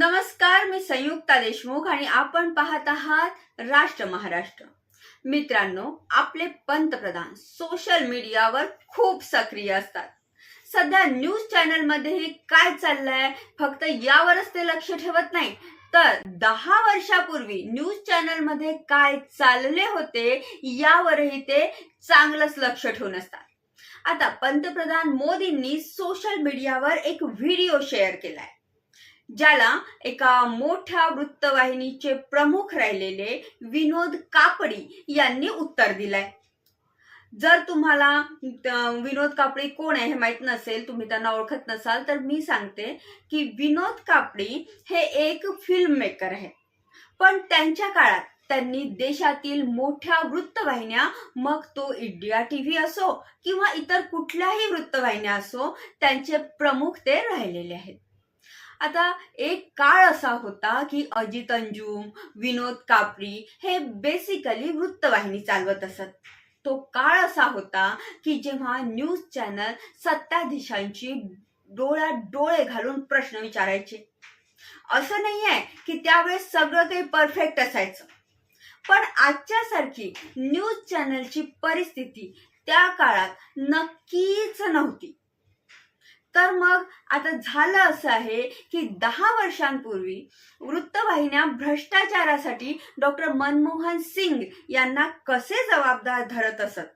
नमस्कार मी संयुक्ता देशमुख आणि आपण पाहत आहात राष्ट्र महाराष्ट्र. मित्रांनो आपले पंतप्रधान सोशल मीडियावर खूप सक्रिय असतात. सध्या न्यूज चॅनलमध्ये काय चाललंय फक्त यावरच ते लक्ष ठेवत नाही. तर दहा वर्षापूर्वी न्यूज चॅनलमध्ये काय चालले होते यावरही ते चांगलंच लक्ष ठेवून असतात. आता पंतप्रधान मोदींनी सोशल मीडियावर एक व्हिडिओ शेअर केलाय. ज्याला एका मोठ्या वृत्तवाहिनीचे प्रमुख राहिलेले विनोद कापडी यांनी उत्तर दिलंय. जर तुम्हाला विनोद कापडी कोण आहे हे माहीत नसेल तुम्ही त्यांना ओळखत नसाल तर मी सांगते की विनोद कापडी हे एक फिल्म मेकर आहे. पण त्यांच्या काळात त्यांनी देशातील मोठ्या वृत्तवाहिन्या मग तो इंडिया टीव्ही असो किंवा इतर कुठल्याही वृत्तवाहिन्या असो त्यांचे प्रमुख ते राहिलेले आहेत. आता एक काळ असा होता की अजित अंजुम विनोद कापडी हे बेसिकली वृत्तवाहिनी चालवत असत. तो काळ असा होता की जेव्हा न्यूज चॅनल सत्ताधीशांची डोळ्यात डोळे घालून प्रश्न विचारायचे. असं नाही आहे की त्यावेळेस सगळं काही परफेक्ट असायचं. पण आजच्या सारखी न्यूज चॅनलची परिस्थिती त्या काळात नक्कीच नव्हती. तर मग आता झालं असं आहे की दहा वर्षांपूर्वी वृत्तवाहिन्या भ्रष्टाचारासाठी डॉक्टर मनमोहन सिंग यांना कसे जबाबदार धरत असत?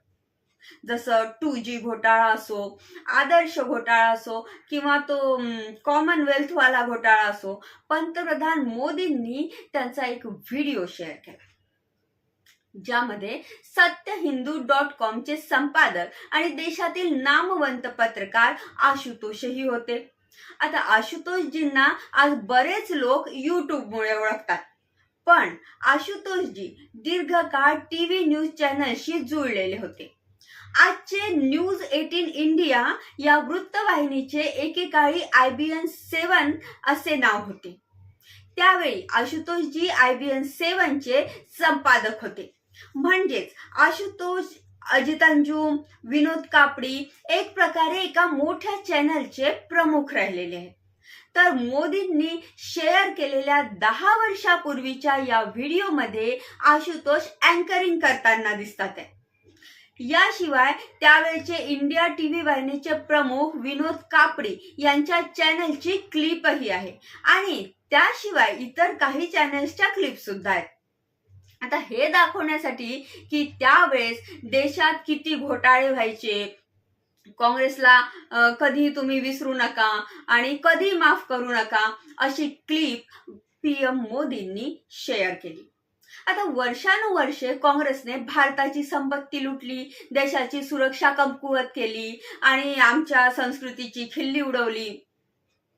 जसं टू जी घोटाळा असो आदर्श घोटाळा असो किंवा तो कॉमनवेल्थवाला घोटाळा असो पंतप्रधान मोदींनी त्यांचा एक व्हिडिओ शेअर केला. ज्यामध्ये सत्य हिंदू डॉट कॉमचे संपादक आणि देशातील नामवंत पत्रकार आशुतोषही होते. आता आशुतोषजींना आज बरेच लोक युट्यूबमुळे ओळखतात. पण आशुतोषजी दीर्घकाळ टीव्ही न्यूज चॅनलशी जुळलेले होते. आजचे न्यूज एटीन इंडिया या वृत्तवाहिनीचे एकेकाळी आय बी एन सेवन असे नाव होते. त्यावेळी आशुतोषजी आय बी एन सेवनचे संपादक होते. म्हणजेच आशुतोष अजित अंजुम विनोद कापडी एक प्रकारे एका मोठ्या चॅनलचे प्रमुख राहिलेले आहेत. तर मोदींनी शेअर केलेल्या दहा वर्षापूर्वीच्या या व्हिडिओमध्ये आशुतोष अँकरिंग करताना दिसतात आहे. याशिवाय त्यावेळचे इंडिया टीव्ही वाहिनीचे प्रमुख विनोद कापडी यांच्या चॅनलची क्लिपही आहे. आणि त्याशिवाय इतर काही चॅनल्सच्या क्लिप सुद्धा आहेत. आता हे दाखवण्यासाठी की त्यावेळेस देशात किती घोटाळे व्हायचे. काँग्रेसला कधी तुम्ही विसरू नका आणि कधी माफ करू नका अशी क्लिप पीएम मोदींनी शेअर केली. आता वर्षानुवर्षे काँग्रेसने भारताची संपत्ती लुटली देशाची सुरक्षा कमकुवत केली आणि आमच्या संस्कृतीची खिल्ली उडवली.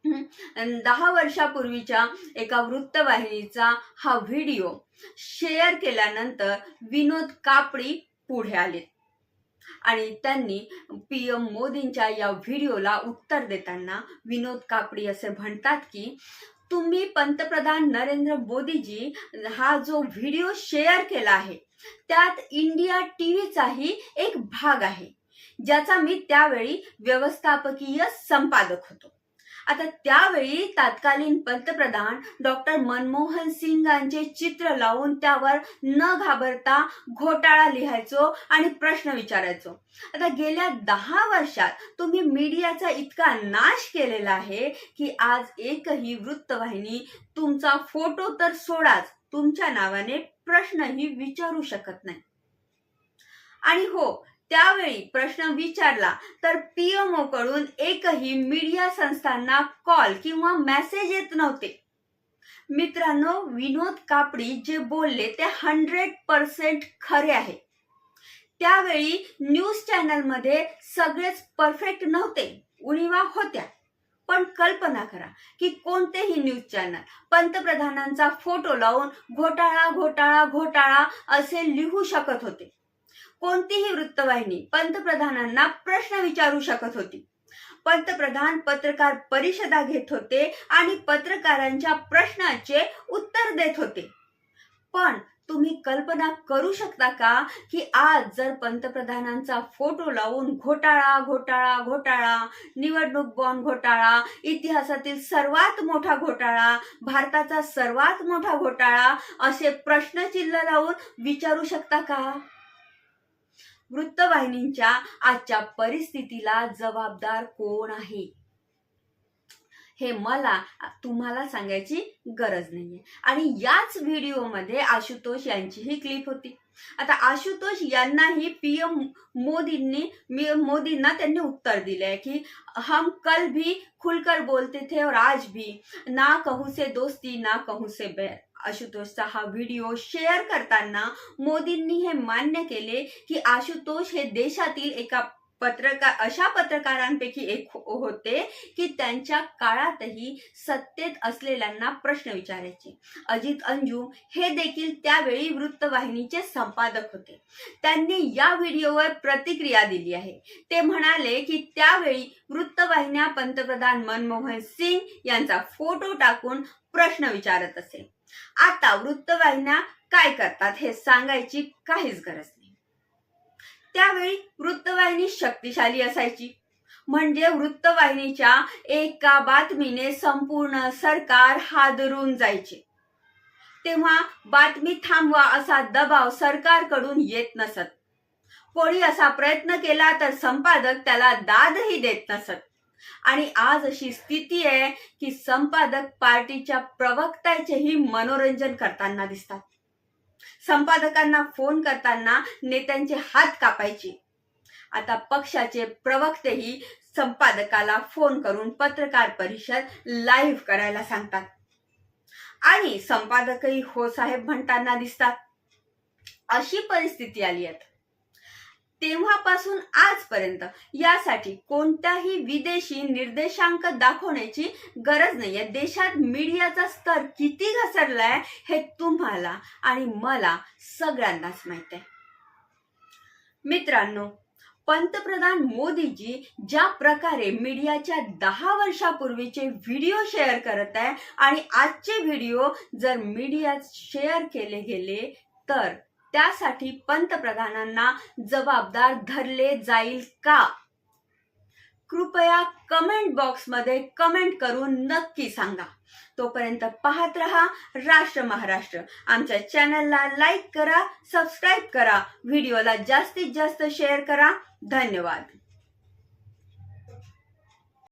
दहा वर्षापूर्वीच्या एका वृत्तवाहिनीचा हा व्हिडिओ शेअर केल्यानंतर विनोद कापडी पुढे आले. आणि त्यांनी पीएम मोदींच्या या व्हिडिओला उत्तर देताना विनोद कापडी असे म्हणतात की तुम्ही पंतप्रधान नरेंद्र मोदीजी हा जो व्हिडिओ शेअर केला आहे त्यात इंडिया टीव्हीचाही एक भाग आहे ज्याचा मी त्यावेळी व्यवस्थापकीय संपादक होतो. आता त्यावेळी तत्कालीन पंतप्रधान डॉक्टर मनमोहन सिंगांचे चित्र लावून त्यावर न घाबरता घोटाळा लिहायचो आणि प्रश्न विचारायचो. आता गेल्या दहा वर्षात तुम्ही मीडियाचा इतका नाश केलेला आहे की आज एकही वृत्तवाहिनी तुमचा फोटो तर सोडाच तुमच्या नावाने प्रश्नही विचारू शकत नाही. आणि हो त्यावेळी प्रश्न विचारला तर पीएमओ कडून एकही मीडिया संस्थांना कॉल किंवा मेसेज येत नव्हते. मित्रांनो विनोद कापडी जे बोलले ते हंड्रेड पर्सेंट खरे आहे. त्यावेळी न्यूज चॅनलमध्ये सगळेच परफेक्ट नव्हते उणिवा होत्या. पण कल्पना करा की कोणतेही न्यूज चॅनल पंतप्रधानांचा फोटो लावून घोटाळा घोटाळा घोटाळा असे लिहू शकत होते. कोणतीही वृत्तवाहिनी पंतप्रधानांना प्रश्न विचारू शकत होती. पंतप्रधान पत्रकार परिषदा घेत होते आणि पत्रकारांच्या प्रश्नाचे उत्तर देत होते. पण तुम्ही कल्पना करू शकता का की आज जर पंतप्रधानांचा फोटो लावून घोटाळा घोटाळा घोटाळा निवडणूक बॉन्ड घोटाळा इतिहासातील सर्वात मोठा घोटाळा भारताचा सर्वात मोठा घोटाळा असे प्रश्नचिन्ह लावून विचारू शकता का? वृत्तवाहिनींच्या आजच्या परिस्थितीला जबाबदार कोण आहे? हे मला तुम्हाला सांगायची गरज नाहीये. आणि याच व्हिडिओमध्ये आशुतोष यांची ही क्लिप होती. आता आशुतोष यांनाही पीएम मोदींनी मोदींना त्यांनी उत्तर दिले आहे की हम कल भी खुलकर बोलते थे और आज भी ना कहू से दोस्ती ना कहू से बैर आशुतोषचा हा व्हिडिओ शेअर करताना मोदींनी हे मान्य केले की आशुतोष हे देशातील एका पत्रकार अशा पत्रकारांपैकी एक होते की त्यांच्या काळातही सत्तेत असलेल्यांना प्रश्न विचारायचे. अजित अंजुम हे देखील त्यावेळी वृत्तवाहिनीचे संपादक होते. त्यांनी या व्हिडिओवर प्रतिक्रिया दिली आहे. ते म्हणाले की त्यावेळी वृत्तवाहिन्या पंतप्रधान मनमोहन सिंग यांचा फोटो टाकून प्रश्न विचारत असे. आता वृत्तवाहिन्या काय करतात हे सांगायची काहीच गरज नाही. त्यावेळी वृत्तवाहिनी शक्तिशाली असायची. म्हणजे वृत्तवाहिनीच्या एका बातमीने संपूर्ण सरकार हादरून जायचे. तेव्हा बातमी थांबवा असा दबाव सरकारकडून येत नसत. कोणी असा प्रयत्न केला तर संपादक त्याला दादही देत नसत. आणि आज अशी स्थिती आहे की संपादक पार्टीच्या प्रवक्त्याचेही मनोरंजन करताना दिसतात. संपादकांना फोन करताना नेत्यांचे हात कापायचे. आता पक्षाचे प्रवक्तेही संपादकाला फोन करून पत्रकार परिषद लाईव्ह करायला सांगतात. आणि संपादकही हो साहेब म्हणताना दिसतात. अशी परिस्थिती आली आहे. तेव्हापासून आजपर्यंत यासाठी कोणत्याही विदेशी निर्देशांक दाखवण्याची गरज नाहीये. देशात मीडियाचा स्तर किती घसरलाय हे तुम्हाला आणि मला सगळ्यांनाच माहीत आहे मित्रांनो पंतप्रधान मोदीजी ज्या प्रकारे मीडियाच्या दहा वर्षापूर्वीचे व्हिडिओ शेअर करत आहे आणि आजचे व्हिडिओ जर मीडियात शेअर केले गेले तर त्यासाठी पंतप्रधानांना जबाबदार धरले जाईल का? कृपया कमेंट बॉक्समध्ये कमेंट करून नक्की सांगा. तोपर्यंत पाहत रहा राष्ट्र महाराष्ट्र. आमच्या चॅनलला लाईक करा सबस्क्राईब करा. व्हिडिओला जास्तीत जास्त शेअर करा. धन्यवाद.